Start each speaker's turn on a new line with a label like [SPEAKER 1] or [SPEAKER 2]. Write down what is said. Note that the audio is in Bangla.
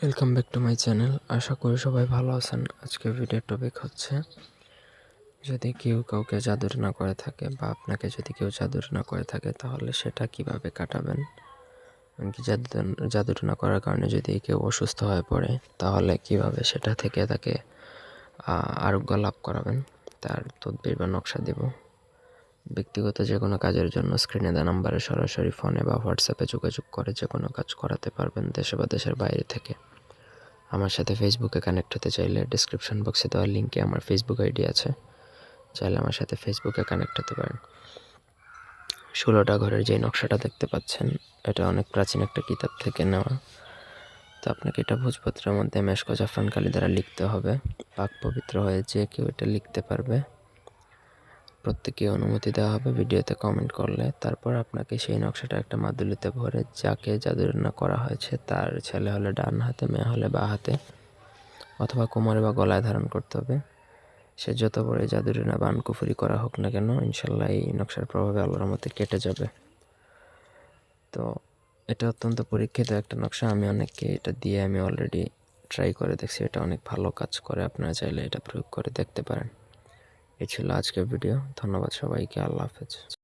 [SPEAKER 1] Welcome back to my channel আশা করি সবাই ভালো আছেন। আজকের ভিডিওর টপিক হচ্ছে, যদি কেউ কাউকে জাদুর না করে থাকে বা আপনাকে যদি কেউ জাদুর না করে থাকে, তাহলে সেটা কীভাবে কাটাবেন? এমনকি জাদু, জাদুর না করার কারণে যদি কেউ অসুস্থ হয়ে পড়ে, তাহলে কীভাবে সেটা থেকে তাকে আরোগ্য লাভ করাবেন? তার তদবির বা নকশা দেব। ব্যক্তিগত যে কোনো কাজের জন্য স্ক্রিনে দেওয়া নাম্বারে সরাসরি ফোনে বা হোয়াটসঅ্যাপে যোগাযোগ করে যে কোনো কাজ করাতে পারবেন দেশে বা দেশের বাইরে থেকে। আমার সাথে ফেসবুকে কানেক্ট হতে চাইলে ডিসক্রিপশন বক্সে দেওয়া লিঙ্কে আমার ফেসবুক আইডি আছে। চাইলে আমার সাথে ফেসবুকে কানেক্ট হতে পারেন। ষোলোটা ঘরের যে নকশাটা দেখতে পাচ্ছেন, এটা অনেক প্রাচীন একটা কিতাব থেকে নেওয়া। তো আপনাকে এটা ভোজপত্রের মধ্যে মেশকো জাফরান কালি দ্বারা লিখতে হবে। পাক পবিত্র হয়ে যে কেউ এটা লিখতে পারবে। প্রত্যেকে অনুমতি দেওয়া হবে ভিডিওতে কমেন্ট করলে। তারপর আপনাকে সেই নকশাটা একটা মাদুলিতে ভরে যাকে জাদুরান্না করা হয়েছে তার ছেলে হলে ডান হাতে, মেয়ে হলে বা হাতে অথবা কোমরে বা গলায় ধারণ করতে হবে। সে যত বড় জাদুরানা বান কুফুরি করা হোক না কেন, ইনশাল্লাহ এই নকশার প্রভাবে আল্লাহর মতে কেটে যাবে। তো এটা অত্যন্ত পরীক্ষিত একটা নকশা। আমি অনেককে এটা দিয়ে আমি অলরেডি ট্রাই করে দেখছি। এটা অনেক ভালো কাজ করে। আপনারা চাইলে এটা প্রয়োগ করে দেখতে পারেন। এই ছিল আজকের ভিডিও। ধন্যবাদ সবাইকে। আল্লাহ হাফেজ।